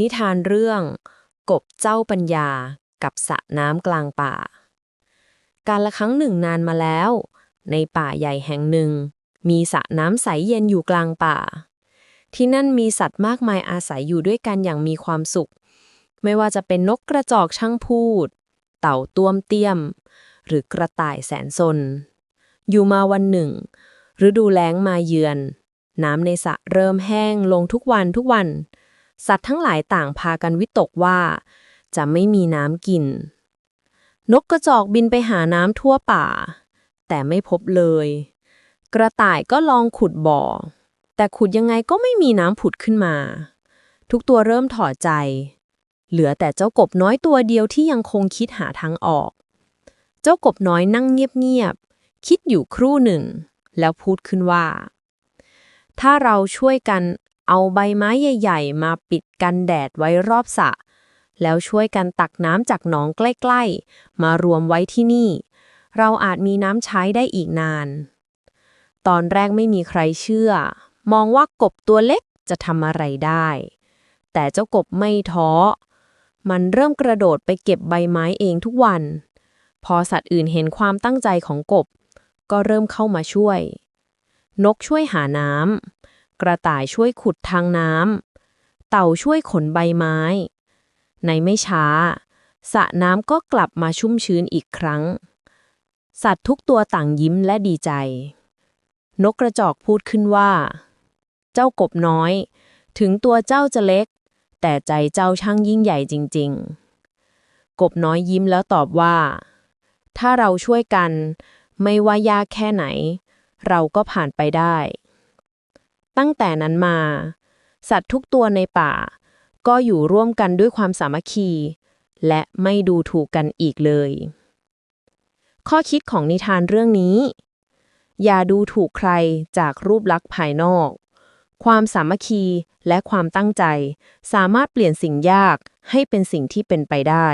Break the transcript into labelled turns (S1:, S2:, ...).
S1: นิทานเรื่อง กบเจ้าปัญญากับสระน้ำกลางป่า การละครั้งหนึ่งนานมาแล้ว ในป่าใหญ่แห่งหนึ่ง มีสระน้ำใสเย็นอยู่กลางป่า ที่นั่นมีสัตว์มากมายอาศัยอยู่ด้วยกันอย่างมีความสุข ไม่ว่าจะเป็นนกกระจอกช่างพูด เต่าต้วมเตี้ยม หรือกระต่ายแสนสน อยู่มาวันหนึ่งฤดูแล้งมาเยือน น้ำในสระเริ่มแห้งลงทุกวันทุกวัน สัตว์ทั้งหลายต่างพากันวิตกว่า จะไม่มีน้ำกิน นกกระจอกบินไปหาน้ำทั่วป่า แต่ไม่พบเลย กระต่ายก็ลองขุดบ่อ แต่ขุดยังไงก็ไม่มีน้ำผุดขึ้นมา ทุกตัวเริ่มถอดใจ เหลือแต่เจ้ากบน้อยตัวเดียวที่ยังคงคิดหาทางออก เจ้ากบน้อยนั่งเงียบๆคิดอยู่ครู่หนึ่ง แล้วพูดขึ้นว่าถ้าเราช่วยกัน เอาใบไม้ใหญ่ๆ มาปิดกันแดดไว้รอบสระแล้วช่วยกันตักน้ำจากหนองใกล้ๆ มารวมไว้ที่นี่ เราอาจมีน้ำใช้ได้อีกนาน ตอนแรกไม่มีใครเชื่อ มองว่ากบตัวเล็กจะทำอะไรได้ แต่เจ้ากบไม่ท้อ มันเริ่มกระโดดไปเก็บใบไม้เองทุกวัน พอสัตว์อื่นเห็นความตั้งใจของกบ ก็เริ่มเข้ามาช่วย นกช่วยหาน้ำ กระต่ายช่วยขุดทางน้ำ เต่าช่วยขนใบไม้ ในไม่ช้าสระน้ำก็กลับมาชุ่มชื้นอีกครั้ง สัตว์ทุกตัวต่างยิ้มและดีใจ นกกระจอกพูดขึ้นว่า เจ้ากบน้อย ถึงตัวเจ้าจะเล็ก แต่ใจเจ้าช่างยิ่งใหญ่จริง ๆ กบน้อยยิ้มแล้วตอบว่า ถ้าเราช่วยกัน ไม่ว่ายากแค่ไหน เราก็ผ่านไปได้ ตั้งแต่นั้นมา สัตว์ทุกตัวในป่า ก็อยู่ร่วมกันด้วยความสามัคคี และไม่ดูถูกกันอีกเลย ข้อคิดของนิทานเรื่องนี้ อย่าดูถูกใครจากรูปลักษณ์ภายนอก ความสามัคคีและความตั้งใจ สามารถเปลี่ยนสิ่งยากให้เป็นสิ่งที่เป็นไปได้